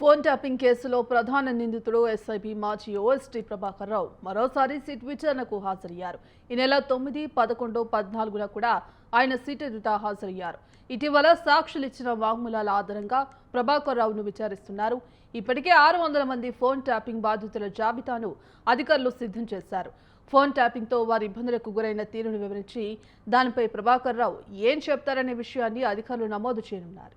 Phone tapping కేసులో ప్రధాన నిందితుడు ఎస్ఐబి మాజీ ఓఎస్టీ ప్రభాకర్ రావు మరోసారి సిట్ విచారణకు హాజరయ్యారు. ఈ నెల తొమ్మిది పదకొండు పద్నాలుగున కూడా ఆయన సిట్ ఎదుట హాజరయ్యారు. ఇటీవల సాక్షులు ఇచ్చిన వాంగ్మూలాల ఆధారంగా ప్రభాకర్ రావును విచారిస్తున్నారు. ఇప్పటికే ఆరు వందల మంది ఫోన్ ట్యాపింగ్ బాధితుల జాబితాను అధికారులు సిద్ధం చేశారు. ఫోన్ ట్యాపింగ్తో వారి ఇబ్బందులకు గురైన తీరును వివరించి దానిపై ప్రభాకర్ రావు ఏం చెప్తారనే విషయాన్ని అధికారులు నమోదు చేయనున్నారు.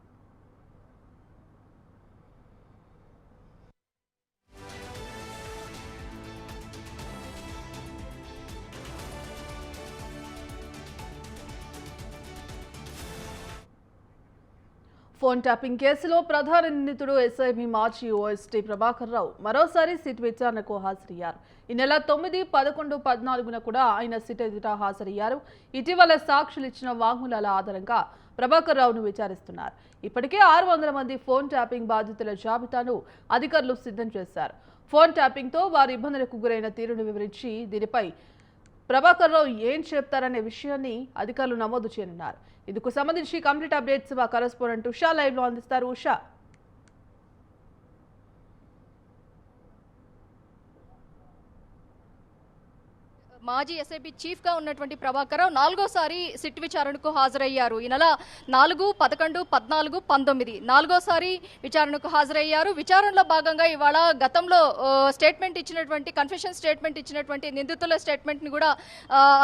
ఫోన్ ట్యాపింగ్ కేసులో ప్రధాన నిందితుడు ఎస్ఐబి మాజీ ఓఎస్టీ ప్రభాకర్ రావు మరోసారి సిట్ విచారణకు హాజరయ్యారు. ఈ నెల తొమ్మిది పదకొండు పద్నాలుగున కూడా ఆయన సిట్ ఎదుట హాజరయ్యారు. ఇటీవల సాక్షులు ఇచ్చిన వాంగ్మూలాల ఆధారంగా ప్రభాకర్ రావును విచారిస్తున్నారు. ఇప్పటికే ఆరు వందల మంది ఫోన్ ట్యాపింగ్ బాధితుల జాబితాను అధికారులు సిద్ధం చేశారు. ఫోన్ ట్యాపింగ్తో వారి ఇబ్బందులకు గురైన తీరును వివరించి దీనిపై ప్రభాకర్ రావు ఏం చెప్తారనే విషయాన్ని అధికారులు నమోదు చేయనున్నారు. ఇందుకు సంబంధించి కంప్లీట్ అప్డేట్స్ మా కరెస్పాండెంట్ ఉషా లైవ్లో అందిస్తారు. ఉషా. మాజీ ఎస్ఐబి చీఫ్గా ఉన్నటువంటి ప్రభాకర్ రావు నాలుగోసారి సిట్ విచారణకు హాజరయ్యారు. ఈ నెల నాలుగు పదకొండు పద్నాలుగు పంతొమ్మిది. నాలుగోసారి విచారణకు హాజరయ్యారు. విచారణలో భాగంగా ఇవాళ గతంలో స్టేట్మెంట్ ఇచ్చినటువంటి కన్ఫెషన్ స్టేట్మెంట్ ఇచ్చినటువంటి నిందితుల స్టేట్మెంట్ని కూడా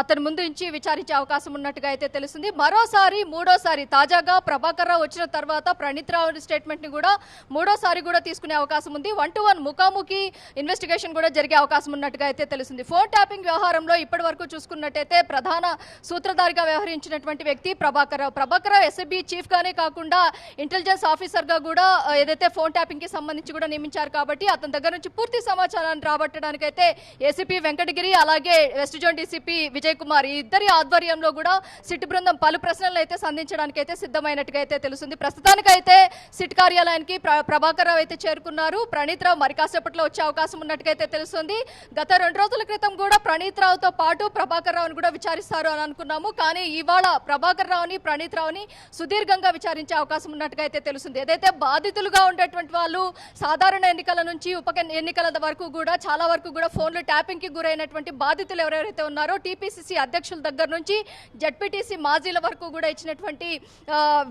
అతని ముందు నుంచి విచారించే అవకాశం ఉన్నట్టుగా అయితే తెలుస్తుంది. మరోసారి మూడోసారి తాజాగా ప్రభాకర్ రావు వచ్చిన తర్వాత ప్రణీత్ రావు స్టేట్మెంట్ని కూడా మూడోసారి కూడా తీసుకునే అవకాశం ఉంది. వన్ టు వన్ ముఖాముఖి ఇన్వెస్టిగేషన్ కూడా జరిగే అవకాశం ఉన్నట్టుగా అయితే తెలుస్తుంది. ఫోన్ ట్యాపింగ్ వ్యవహారంలో ఇప్పటి వరకు చూసుకున్నట్టయితే ప్రధాన సూత్రధారిగా వ్యవహరించినటువంటి వ్యక్తి ప్రభాకర్ రావు. ప్రభాకర్ రావు ఎస్ఎబి చీఫ్ గానే కాకుండా ఇంటెలిజెన్స్ ఆఫీసర్గా కూడా ఏదైతే ఫోన్ ట్యాపింగ్కి సంబంధించి కూడా నియమించారు కాబట్టి అతని దగ్గర నుంచి పూర్తి సమాచారాన్ని రాబట్టడానికైతే ఏసీపీ వెంకటగిరి అలాగే west zone DCP Vijay Kumar ఈ ఇద్దరి ఆధ్వర్యంలో కూడా సిట్ బృందం పలు ప్రశ్నలు అయితే సంధించడానికి అయితే సిద్ధమైనట్టుగా అయితే తెలుస్తుంది. ప్రస్తుతానికైతే సిట్ కార్యాలయానికి ప్ర- ప్రభాకర్ రావు అయితే చేరుకున్నారు. ప్రణీత్ రావు మరి కాసేపట్లో వచ్చే అవకాశం ఉన్నట్టుగా అయితే తెలుస్తుంది. గత రెండు రోజుల క్రితం కూడా ప్రణీత్ రావుతో పాటు ప్రభాకర్ రావుని కూడా విచారిస్తారు అని అనుకున్నాము. కానీ ఇవాళ ప్రభాకర్ రావుని ప్రణీత్ రావుని సుదీర్ఘంగా విచారించే అవకాశం ఉన్నట్టుగా అయితే తెలుస్తుంది. ఏదైతే బాధితులుగా ఉండేటువంటి వాళ్ళు సాధారణ ఎన్నికల నుంచి ఉప ఎన్నికల వరకు కూడా చాలా వరకు కూడా ఫోన్లు ట్యాపింగ్కి గురైనటువంటి బాధితులు ఎవరెవరైతే ఉన్నారో టీపీసీసీ అధ్యక్షుల దగ్గర నుంచి జడ్పీటీసీ మాజీల వరకు కూడా ఇచ్చినటువంటి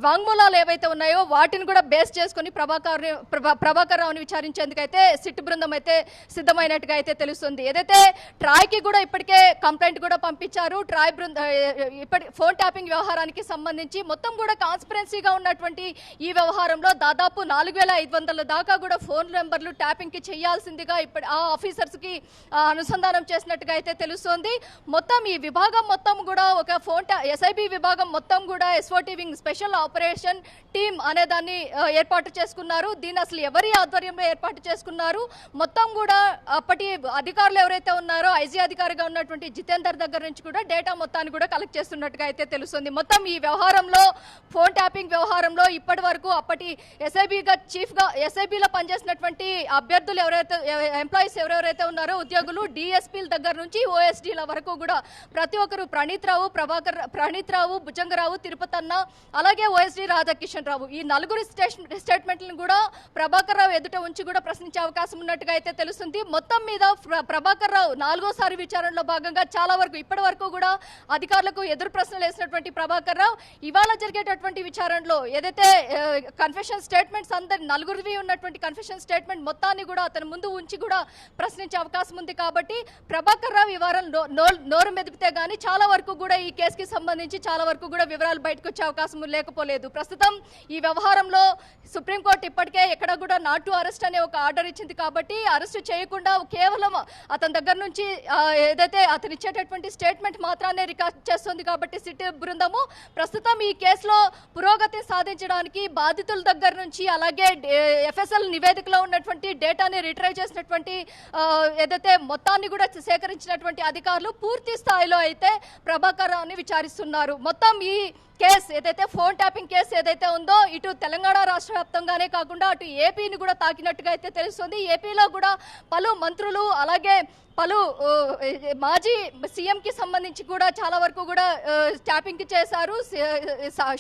వాంగ్మూలాలు ఏవైతే ఉన్నాయో వాటిని కూడా బేస్ చేసుకొని ప్రభాకర్ ప్రభా- ప్రభాకర్ రావుని విచారించేందుకైతే సిట్ బృందం అయితే సిద్ధమైనట్టుగా అయితే తెలుస్తుంది. ఏదైతే ట్రాయ్కి కూడా ఇప్పటికే కంప్లైంట్ కూడా పంపించారు. ట్రాయ్ బృంద ఇప్పటి ఫోన్ ట్యాపింగ్ వ్యవహారానికి సంబంధించి మొత్తం కూడా కాన్స్పరెన్సీగా ఉన్నటువంటి ఈ వ్యవహారంలో దాదాపు నాలుగు వేల ఐదు వందల దాకా కూడా ఫోన్ నెంబర్లు ట్యాపింగ్కి చేయాల్సిందిగా ఇప్పటి ఆ ఆఫీసర్స్కి అనుసంధానం చేసినట్టుగా అయితే తెలుస్తోంది. మొత్తం ఈ విభాగం మొత్తం కూడా ఒక ఫోన్ ఎస్ఐబి విభాగం మొత్తం కూడా SOT wing special operation team అనే దాన్ని ఏర్పాటు చేసుకున్నారు. దీన్ని అసలు ఎవరి ఆధ్వర్యంలో ఏర్పాటు చేసుకున్నారు? మొత్తం కూడా అప్పటి అధికారులు ఎవరైతే ఉన్నారో ఐజీ అధికారిగా ఉన్నటువంటి జితేందర్ దగ్గర నుంచి కూడా డేటా మొత్తాన్ని కూడా కలెక్ట్ చేస్తున్నట్టుగా అయితే తెలుస్తుంది. మొత్తం ఈ వ్యవహారంలో ఫోన్ ట్యాపింగ్ వ్యవహారంలో ఇప్పటి వరకు అప్పటి ఎస్ఐబిగా చీఫ్గా ఎస్ఐబిలో పనిచేసినటువంటి అభ్యర్థులు ఎవరైతే ఎంప్లాయీస్ ఎవరెవరైతే ఉన్నారో ఉద్యోగులు డిఎస్పీల దగ్గర నుంచి ఓఎస్డీల వరకు కూడా ప్రతి ఒక్కరు ప్రణీత్ రావు ప్రభాకర్ ప్రణీత్ రావు భుజంగరావు తిరుపతన్న అలాగే ఓఎస్డీ రాధాకిషన్ రావు. ఈ నలుగురు స్టేషన్ స్టేట్మెంట్లను కూడా ప్రభాకర్ రావు ఎదుట ఉంచి కూడా ప్రశ్నించే అవకాశం ఉన్నట్టుగా అయితే తెలుస్తుంది. మొత్తం మీద ప్రభాకర్ రావు నాలుగోసారి విచారణలో భాగంగా చాలా వరకు ఇప్పటి వరకు కూడా అధికారులకు ఎదురు ప్రశ్నలు వేసినటువంటి ప్రభాకర్ రావు ఇవాళ జరిగేటటువంటి విచారణలో ఏదైతే కన్ఫెషన్ స్టేట్మెంట్స్ అందరి నలుగురివి ఉన్నటువంటి కన్ఫెషన్ స్టేట్మెంట్ మొత్తాన్ని కూడా అతని ముందు ఉంచి కూడా ప్రశ్నించే అవకాశం ఉంది కాబట్టి ప్రభాకర్ రావు ఈ వారం నోరు మెదిపితే గానీ చాలా వరకు కూడా ఈ కేసుకి సంబంధించి చాలా వరకు కూడా వివరాలు బయటకు వచ్చే అవకాశం లేకపోలేదు. ప్రస్తుతం ఈ వ్యవహారంలో సుప్రీంకోర్టు ఇప్పటికే ఎక్కడ కూడా నాటు అరెస్ట్ అనే ఒక ఆర్డర్ ఇచ్చింది కాబట్టి అరెస్ట్ చేయకుండా కేవలం అతని దగ్గర నుంచి ఏదైతే అయితే అతను ఇచ్చేటటువంటి స్టేట్మెంట్ మాత్రాన్ని రికార్డ్ చేస్తుంది కాబట్టి సిట్ బృందము ప్రస్తుతం ఈ కేసులో పురోగతి సాధించడానికి బాధితుల దగ్గర నుంచి అలాగే ఎఫ్ఎస్ఎల్ నివేదికలో ఉన్నటువంటి డేటాని రిట్రైవ్ చేసినటువంటి ఏదైతే మొత్తాన్ని కూడా సేకరించినటువంటి అధికారులు పూర్తి స్థాయిలో అయితే ప్రభాకర్ విచారిస్తున్నారు. మొత్తం ఈ కేసు ఏదైతే ఫోన్ ట్యాపింగ్ కేసు ఏదైతే ఉందో ఇటు తెలంగాణ రాష్ట్ర వ్యాప్తంగానే కాకుండా అటు ఏపీని కూడా తాకినట్టుగా అయితే తెలుస్తుంది. ఏపీలో కూడా పలు మంత్రులు అలాగే పలు మాజీ సీఎంకి సంబంధించి కూడా చాలా వరకు కూడా ట్యాపింగ్ చేశారు.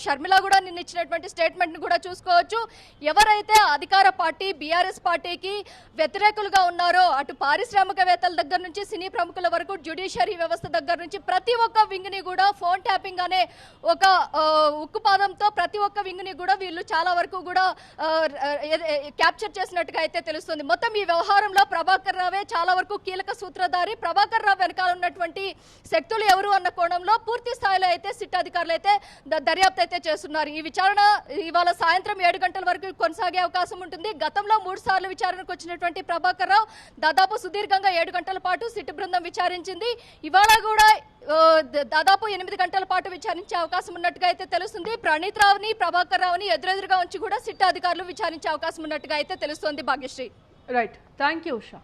షర్మిల కూడా నిన్న ఇచ్చినటువంటి స్టేట్మెంట్ని కూడా చూసుకోవచ్చు. ఎవరైతే అధికార పార్టీ బీఆర్ఎస్ పార్టీకి వ్యతిరేకులుగా ఉన్నారో అటు పారిశ్రామికవేత్తల దగ్గర నుంచి సినీ ప్రముఖుల వరకు జ్యుడిషియరీ వ్యవస్థ దగ్గర నుంచి ప్రతి ఒక్క వింగ్ని కూడా ఫోన్ ట్యాపింగ్ అనే ఒక ఉక్కుపాదంతో ప్రతి ఒక్క వింగ్ని కూడా వీళ్ళు చాలా వరకు కూడా క్యాప్చర్ చేసినట్టుగా అయితే తెలుస్తుంది. మొత్తం ఈ వ్యవహారంలో ప్రభాకర్ రావే చాలా వరకు కీలక సూత్రధారి. ప్రభాకర్ రావు వెనకాల ఉన్నటువంటి శక్తులు ఎవరు అన్న కోణంలో పూర్తి స్థాయిలో అయితే సిట్ అధికారులు అయితే ద- దర్యాప్తు అయితే చేస్తున్నారు. ఈ విచారణ ఇవాళ సాయంత్రం ఏడు గంటల వరకు కొనసాగే అవకాశం ఉంటుంది. గతంలో మూడు సార్లు విచారణకు వచ్చినటువంటి ప్రభాకర్ రావు దాదాపు సుదీర్ఘంగా ఏడు గంటల పాటు సిట్ బృందం విచారించింది. ఇవాళ కూడా దాదాపు ఎనిమిది గంటల పాటు విచారించే అవకాశం ఉన్నట్టుగా అయితే తెలుస్తుంది. ప్రణీత్ రావుని ప్రభాకర్ రావుని ఎదురెదురుగా ఉంచి కూడా సిట్ అధికారులు విచారించే అవకాశం ఉన్నట్టుగా అయితే తెలుస్తోంది Bhagyashree. Right thank you Usha